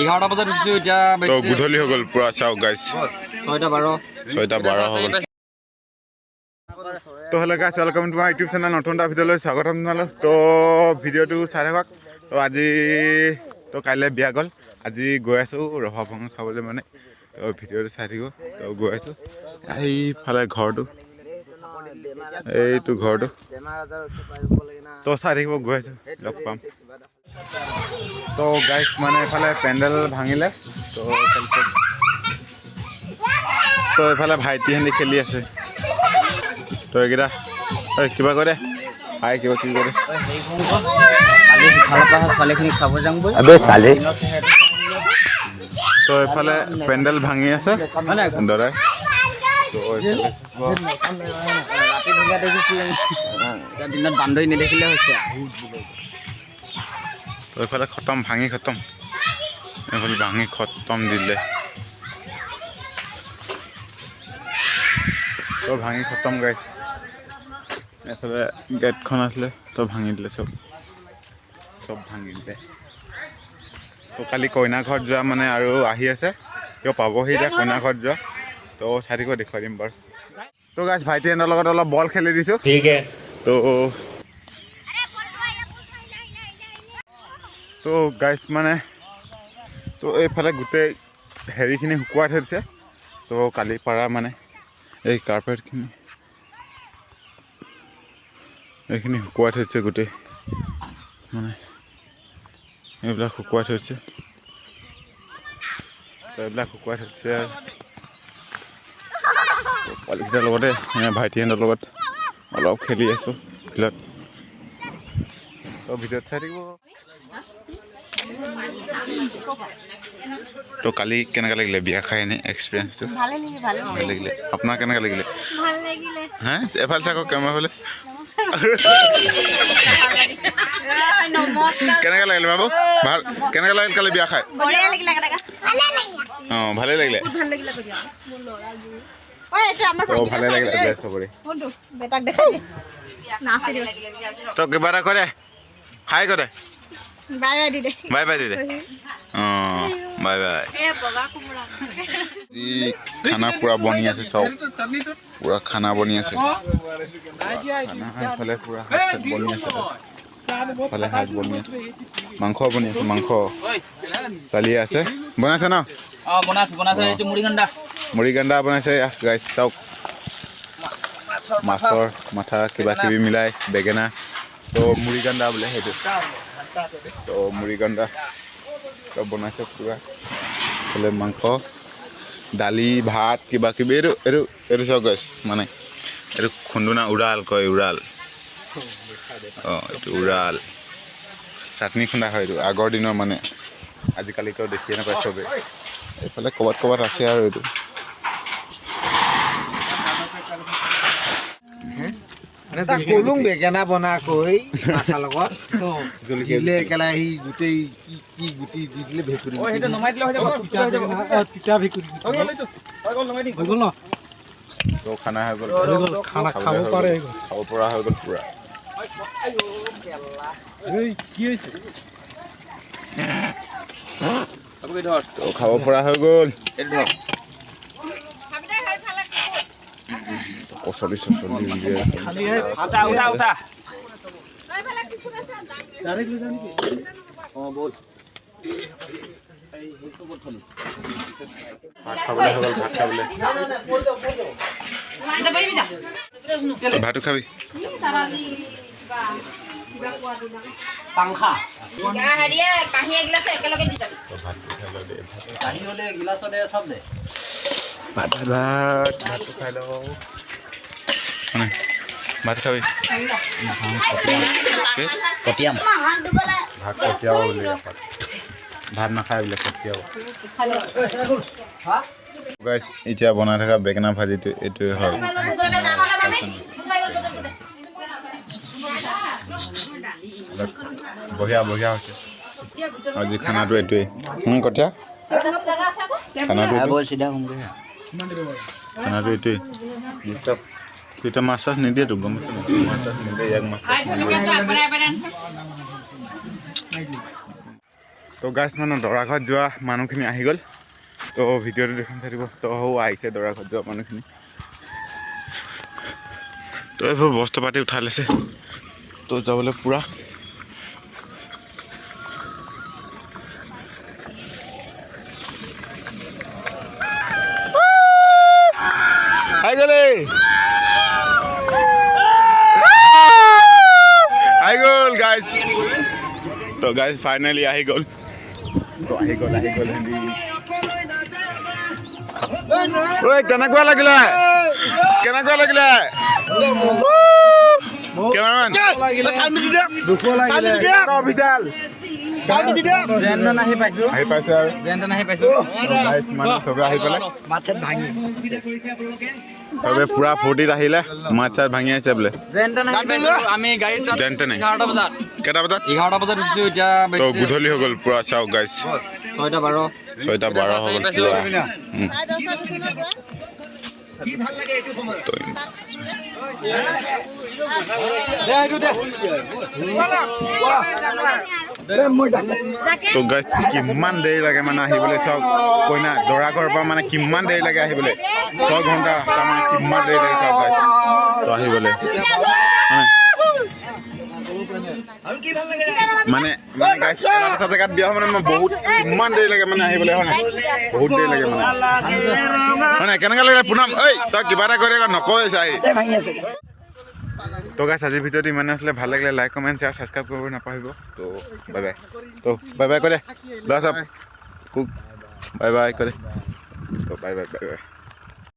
এঘাৰটা বজাত উঠিছোঁ এতিয়া গধূলি হৈ গ'ল পূৰা চাওক গাইছ ছয়টা বাৰ। ছয়টা বাৰ হৈ গ'ল তো হ'লে গাইছ ৱেলকাম তোমাৰ ইউটিউব চেনেল নতুন এটা ভিডিঅ'লৈ স্বাগতম জনালোঁ তো ভিডিঅ'টো চাই থাকক। তো আজি তো কাইলৈ বিয়া গ'ল। আজি গৈ আছোঁ ৰভা ভঙা খাবলৈ মানে। তো ভিডিঅ'টো চাই থাকিব। তো গৈ আছোঁ। এইফালে ঘৰটো। এইটো ঘৰটো। তো চাই থাকিব গৈ আছোঁ। লগ পাম। তো গাইছ মানে এইফালে পেণ্ডেল ভাঙিলে তো তো এইফালে ভাইটিহঁতি খেলি আছে। তো এইকেইটা ঐ কিবা কৰে? হাই কিবা কিবি কৰে। তো এইফালে পেণ্ডেল ভাঙি আছে এতিয়া দিনত বান্দৰী নেদেখিলে হৈছে। তো এফালে খতম ভাঙি খতম এইফালে ভাঙি খতম দিলে। তো ভাঙি খতম গাই এইফালে গেটখন আছিলে তো ভাঙি দিলে চব। চব ভাঙি দিলে। তো কালি কইনা ঘৰত যোৱা মানে আৰু আহি আছে। কিয় পাবহি এতিয়া কইনা ঘৰত যোৱা। তো চাই থাকিব দেখুৱাই দিম বাৰু। তো গাছ ভাইটিহঁতৰ লগত অলপ বল খেলি দিছোঁ। তো তো গাইছ মানে তো এইফালে গোটেই হেৰিখিনি শুকুৱাই থৈ দিছে। তো কালি পাৰা মানে এই কাৰ্পেটখিনি এইখিনি শুকুৱাই থৈ দিছে গোটেই। মানে এইবিলাক শুকুৱাই থৈ দিছে। তো এইবিলাক শুকুৱাই থৈ দিছে আৰু। তো পোৱালিকেইটাৰ লগতে ভাইটিহঁতৰ লগত অলপ খেলি আছোঁ। ফিল্ডত। তো ভিডিঅ'ত চাই থাকিব তো কালি কেনেকৈ লাগিলে বিয়া খাই এনেই এক্সপিৰিয়েঞ্চটো ভালে লাগিলে আপোনাৰ কেনেকৈ লাগিলে ভালো লাগিলে। হা এফালে চাওক কেমেৰা ফালে কেনেকৈ লাগিলে বাবু? ভালো কেনেকৈ লাগিল কালি বিয়া খাই অঁ ভালেই লাগিলে ভালো লাগিলে। কৈ দিয়া মোৰ ল'ৰাযোৰ ঐ এইটো আমাৰ অঁ ভালেই লাগিলে বোলে চবৰে কোনটো বেটাক দেখাই দে। তো কিবা এটা কৰে হাই কৰে বাই বাই দি দে বাই বাই দিদে অঁ বাই বাই খানা পূৰা বনি আছে চব পূৰা খানা বনি আছে খানা এইফালে পূৰা শাক বনি আছে এইফালে শাক বনি আছে মাংস বনি আছে মাংস চালিয়ে আছে বনাইছে ন অঁ বনাইছোঁ বনাইছোঁ এইটো মুড়ি ঘণ্টা মুড়ি গাণ্ডা বনাইছে গাইছ চাওক মাছৰ মাথা কিবা কিবি মিলাই বেঙেনা তো মুড়ি গাণ্ডা বোলে সেইটো। তো মুড়ি গাণ্ডা তো বনাইছে পূৰা। এইফালে মাংস, দালি, ভাত কিবা কিবি এইটো এইটো এইটো চাওক গাইছ মানে এইটো খুন্দুনা উৰাল কয়, উৰাল। অঁ, এইটো উৰাল। চাটনি খুন্দা হয় এইটো, আগৰ দিনৰ মানে আজিকালিতো দেখিয়ে নাপায় চবেই। এইফালে ক'ৰবাত ক'ৰবাত আছে আৰু এইটো। কলুং বেঙেনা বনাকৈ মাথাৰ লগত দিলে সি গোটেই কি কি গুটি দি দিলে ভেকুৰী সেইটো নমাই দিলে হৈ তিতা ভেকুৰী গ'ল ন? তো খানা হৈ গ'ল। হৈ গ'ল খানা খাব খাবলৈ হৈ পাৰে গ'ল। খাব পৰা হৈ গ'ল পূৰা। এই কি হৈছে? তো খাব পৰা হৈ গ'ল। অঁ ব'ল ভাত ভাত খাবি পাংখা হেৰিয়ে কাঁহী এগিলাচ একেলগে দি যাবি কাঢ়ি হ'লে গিলাচতে চব দে ভাত ভাত ভাতটো খাই লওঁ। মানে ভাত খাবি? কটিয়াম। ভাত কঠিয়াব বুলি ভাত নাখায় বোলে কঠিয়াব গাইছ এতিয়া বনাই থকা বেঙেনা ভাজিটো এইটোৱে হয় বঢ়িয়া বঢ়িয়া হৈছে। আজি খানাটো এইটোৱেই। কঠীয়া? খানাটো খানাটো এইটোৱেই। তেতিয়া মাছ চাছ নিদিয়েতো গম পাইছ নাই? মাছ চাছ নিদিয়ে ইয়াক মাছ চাছ নিদিয়ে তো গাছ মানে দৰা ঘৰত যোৱা মানুহখিনি আহি গ'ল তো ভিডিঅ'টো দেখোন থাকিব তো সৌ আহিছে দৰা ঘৰত যোৱা মানুহখিনি তো এইবোৰ বস্তু পাতি উঠাই লৈছে তো যাবলৈ পূৰা আহি গ'লে গ'ল গাইস তো গাইস ফাইনেলি আহি গ'ল তো আহি গ'ল আহি গ'ল হেৰি ঐ কেনেকুৱা লাগিলে কেনেকুৱা লাগিলে কেমেৰামেন লাগিলে যেন তেন আহি পাইছো। আহি পাইছে আৰু। যেন আহি পাইছো। মানে চবে আহি পেলাই। মাত চাত ভাঙি চবে পুৰা ফূৰ্তিত আহিলে মাছ চাছ ভাঙি আহিছে বোলে। আমি গাড়ীত তাত যেন তেনে। এঘাৰটা বজাত। কেইটা বজাত? এঘাৰটা বজাত উঠিছো এতিয়া তো গধূলি হৈ গ'ল পুৰা চাওক গাইজ ছয়টা বাৰ। ছয়টা বাৰ হৈ গ'ল। পুৰা। তো গাইজ কিমান দেৰি লাগে মানে আহিবলৈ চাওক। কইনা দৰা ঘৰৰ পৰা মানে কিমান দেৰি লাগে আহিবলৈ? ছয় ঘণ্টা ৰাস্তা মানে কিমান দেৰি লাগে চাওক গাইজ তো আহিবলৈ। মানে মানে গাইজ এটা জেগাত বিয়া হয় মানে মই বহুত কিমান দেৰি লাগে মানে আহিবলৈ হয় নাই? বহুত দেৰি লাগে মানে। হয় নাই? কেনেকৈ লাগে পুনম ঐ তই কিবা এটা কৰি নকয় চাই। তো গাইছ আজিৰ ভিডিঅ'টো ইমানে আছিলে ভালো লাগিলে লাইক কমেণ্ট শ্বেয়াৰ ছাবস্ক্ৰাইব কৰিব নাপাহৰিব। তো বাই বাই তো বাই বাই কৰে ল'ৰা চাব। কুক বাই বাই কৰে তো বাই বাই বাই বাই